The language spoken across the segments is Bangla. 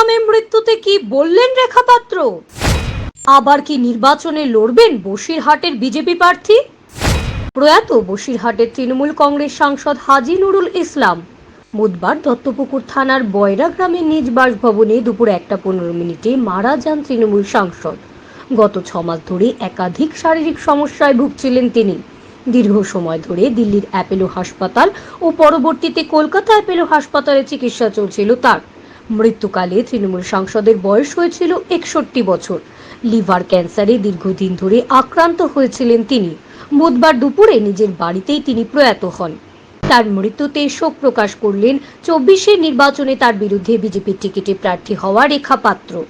ইসলামের মৃত্যুতে কি বললেন রেখা পাত্র আবার কি নির্বাচনে লড়বেন বসিরহাটের বিজেপি প্রার্থী? প্রয়াত বসিরহাটের তৃণমূল কংগ্রেস সাংসদ হাজি নুরুল ইসলাম বুধবার দত্তপুকুর থানার বয়রা গ্রামের নিজ বাসভবনে দুপুর একটা পনেরো মিনিটে মারা যান তৃণমূল সাংসদ। গত ছ মাস ধরে একাধিক শারীরিক সমস্যায় ভুগছিলেন তিনি। দীর্ঘ সময় ধরে দিল্লির অ্যাপেলো হাসপাতাল ও পরবর্তীতে কলকাতা অ্যাপেলো হাসপাতালে চিকিৎসা চলছিল তার। মৃত্যুকালে তৃণমূল সাংসদের বয়স হয়েছিল একষট্টি বছর। লিভার ক্যান্সারে দীর্ঘদিন ধরে আক্রান্ত হয়েছিলেন তিনি। বুধবার দুপুরে নিজের বাড়িতেই তিনি প্রয়াত হন। তার মৃত্যুতে শোক প্রকাশ করলেন চব্বিশের নির্বাচনে তার বিরুদ্ধে বিজেপির টিকিটে প্রার্থী হওয়া রেখা পাত্র।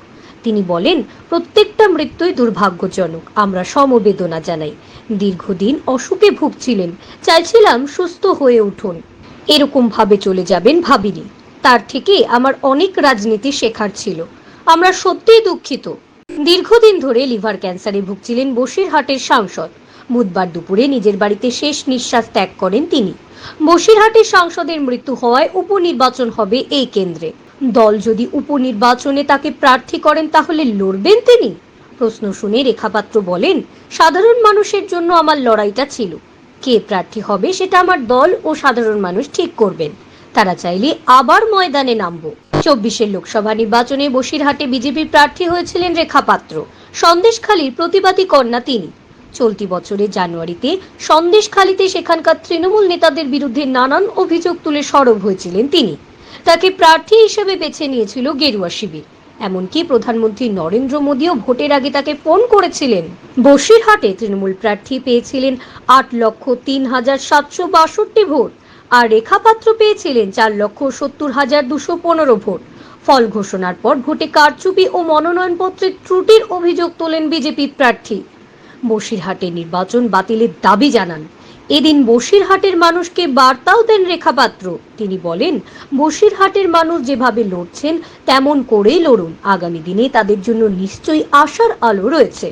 তিনি বলেন, প্রত্যেকটা মৃত্যুই দুর্ভাগ্যজনক, আমরা সমবেদনা জানাই। দীর্ঘদিন অসুখে ভুগছিলেন, চাইছিলাম সুস্থ হয়ে উঠুন। এরকম ভাবে চলে যাবেন ভাবিনি। তার থেকে আমার অনেক রাজনীতি শেখার ছিল। আমরা সত্যিই দুঃখিত। দীর্ঘদিন ধরে লিভার ক্যান্সারে ভুগছিলেন বসিরহাটের সাংসদ। বুধবার দুপুরে নিজের বাড়িতে শেষ নিঃশ্বাস ত্যাগ করেন তিনি। বসিরহাটের সাংসদের মৃত্যু হওয়ায় উপনির্বাচন হবে এই কেন্দ্রে। দল যদি উপনির্বাচনে তাকে প্রার্থী করেন তাহলে লড়বেন তিনি? প্রশ্ন শুনে রেখাপাত্র বলেন, সাধারণ মানুষের জন্য আমার লড়াইটা ছিল। কে প্রার্থী হবে সেটা আমার দল ও সাধারণ মানুষ ঠিক করবেন। তারা চাইলে আবার ময়দানে নামবো। চব্বিশের লোকসভা নির্বাচনে বসিরহাটে বিজেপির প্রার্থী হয়েছিলেন রেখা পাত্র। সন্দেশখালীর প্রতিবাদী কন্যা তিনি। চলতি বছরের জানুয়ারিতে সন্দেশখালীতে সেখানকার তৃণমূল নেতাদের বিরুদ্ধে নানান অভিযোগ তুলে সরব হয়েছিলেন তিনি। তাকে প্রার্থী হিসেবে বেছে নিয়েছিল গেরুয়া শিবির। এমনকি প্রধানমন্ত্রী নরেন্দ্র মোদীও ভোটের আগে তাকে ফোন করেছিলেন। বসিরহাটে তৃণমূল প্রার্থী পেয়েছিলেন আট লক্ষ তিন হাজার সাতশো বাষট্টি ভোট। আর রেখা পাত্র পেয়েছিলেন চার লক্ষ সত্তর হাজার দুশো পনেরো ভোট। ফল ঘোষণার পর ভোটে কারচুপি ও মনোনয়নপত্রের ত্রুটির অভিযোগ তোলেন বিজেপি প্রার্থী। বসিরহাটে নির্বাচন বাতিলের দাবি জানান। এদিন বসিরহাটের মানুষকে বার্তাও দেন রেখা পাত্র তিনি বলেন, বসিরহাটের মানুষ যেভাবে লড়ছেন, তেমন করেই লড়ুন। আগামী দিনে তাদের জন্য নিশ্চয়ই আশার আলো রয়েছে।